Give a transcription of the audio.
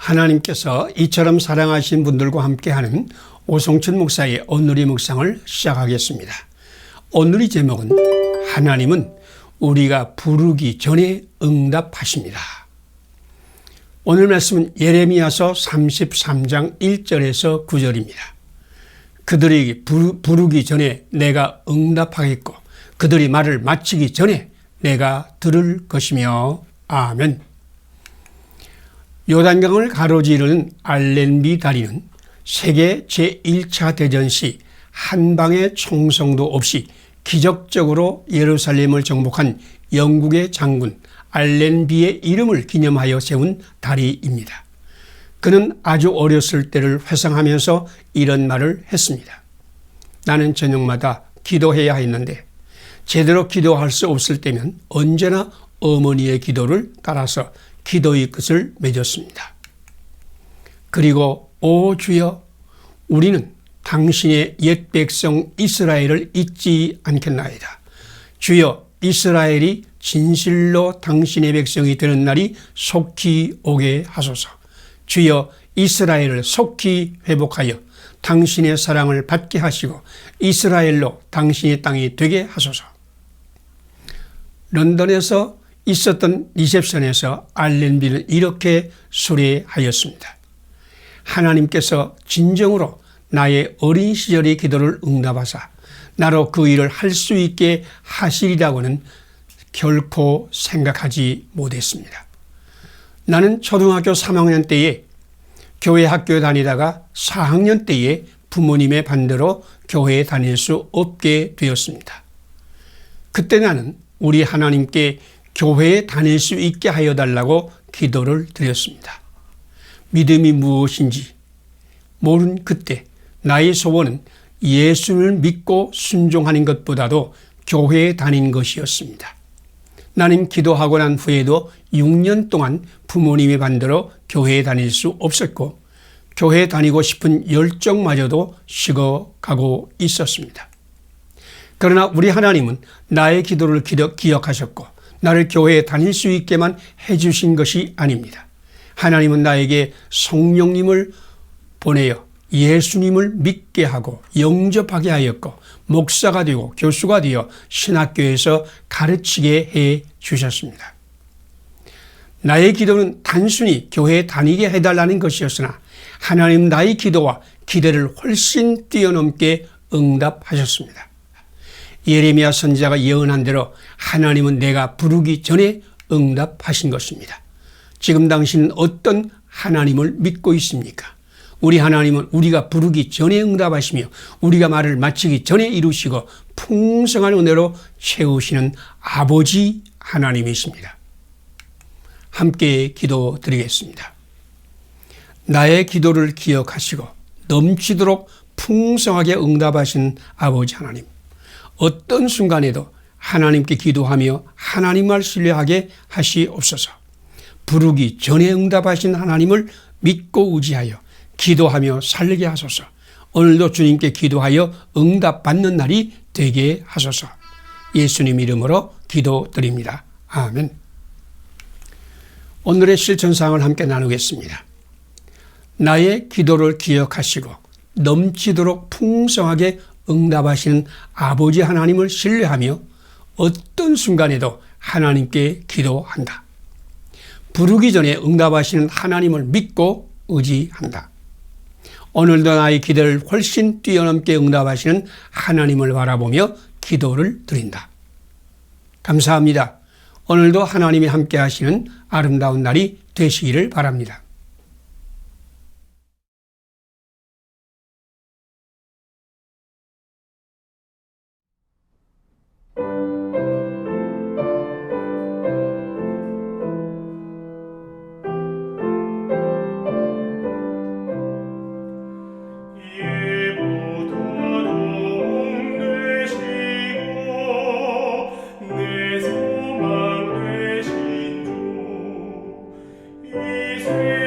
하나님께서 이처럼 사랑하신 분들과 함께하는 오성춘 목사의 오늘의 묵상을 시작하겠습니다. 오늘의 제목은 하나님은 우리가 부르기 전에 응답하십니다. 오늘 말씀은 예레미야서 33장 1절에서 9절입니다. 그들이 부르기 전에 내가 응답하겠고 그들이 말을 마치기 전에 내가 들을 것이며 아멘. 요단강을 가로지르는 알렌비 다리는 세계 제1차 대전 시 한방의 총성도 없이 기적적으로 예루살렘을 정복한 영국의 장군 알렌비의 이름을 기념하여 세운 다리입니다. 그는 아주 어렸을 때를 회상하면서 이런 말을 했습니다. 나는 저녁마다 기도해야 했는데 제대로 기도할 수 없을 때면 언제나 어머니의 기도를 따라서 기도의 끝을 맺었습니다. 그리고 오 주여 우리는 당신의 옛 백성 이스라엘을 잊지 않겠나이다. 주여 이스라엘이 진실로 당신의 백성이 되는 날이 속히 오게 하소서. 주여 이스라엘을 속히 회복하여 당신의 사랑을 받게 하시고 이스라엘로 당신의 땅이 되게 하소서. 런던에서 있었던 리셉션에서 알렌비는 이렇게 수례하였습니다. 하나님께서 진정으로 나의 어린 시절의 기도를 응답하사 나로 그 일을 할 수 있게 하시리라고는 결코 생각하지 못했습니다. 나는 초등학교 3학년 때에 교회 학교에 다니다가 4학년 때에 부모님의 반대로 교회에 다닐 수 없게 되었습니다. 그때 나는 우리 하나님께 교회에 다닐 수 있게 하여 달라고 기도를 드렸습니다. 믿음이 무엇인지 모른 그때 나의 소원은 예수를 믿고 순종하는 것보다도 교회에 다닌 것이었습니다. 나는 기도하고 난 후에도 6년 동안 부모님의 반대로 교회에 다닐 수 없었고 교회에 다니고 싶은 열정마저도 식어가고 있었습니다. 그러나 우리 하나님은 나의 기도를 기억하셨고 나를 교회에 다닐 수 있게만 해주신 것이 아닙니다. 하나님은 나에게 성령님을 보내어 예수님을 믿게 하고 영접하게 하였고 목사가 되고 교수가 되어 신학교에서 가르치게 해 주셨습니다. 나의 기도는 단순히 교회에 다니게 해달라는 것이었으나 하나님 나의 기도와 기대를 훨씬 뛰어넘게 응답하셨습니다. 예레미야 선지자가 예언한 대로 하나님은 내가 부르기 전에 응답하신 것입니다. 지금 당신은 어떤 하나님을 믿고 있습니까? 우리 하나님은 우리가 부르기 전에 응답하시며 우리가 말을 마치기 전에 이루시고 풍성한 은혜로 채우시는 아버지 하나님이십니다. 함께 기도 드리겠습니다. 나의 기도를 기억하시고 넘치도록 풍성하게 응답하신 아버지 하나님. 어떤 순간에도 하나님께 기도하며 하나님을 신뢰하게 하시옵소서. 부르기 전에 응답하신 하나님을 믿고 의지하여 기도하며 살게 하소서. 오늘도 주님께 기도하여 응답받는 날이 되게 하소서. 예수님 이름으로 기도드립니다. 아멘. 오늘의 실천사항을 함께 나누겠습니다. 나의 기도를 기억하시고 넘치도록 풍성하게 응답하시는 아버지 하나님을 신뢰하며 어떤 순간에도 하나님께 기도한다. 부르기 전에 응답하시는 하나님을 믿고 의지한다. 오늘도 나의 기대를 훨씬 뛰어넘게 응답하시는 하나님을 바라보며 기도를 드린다. 감사합니다. 오늘도 하나님이 함께 하시는 아름다운 날이 되시기를 바랍니다. 你是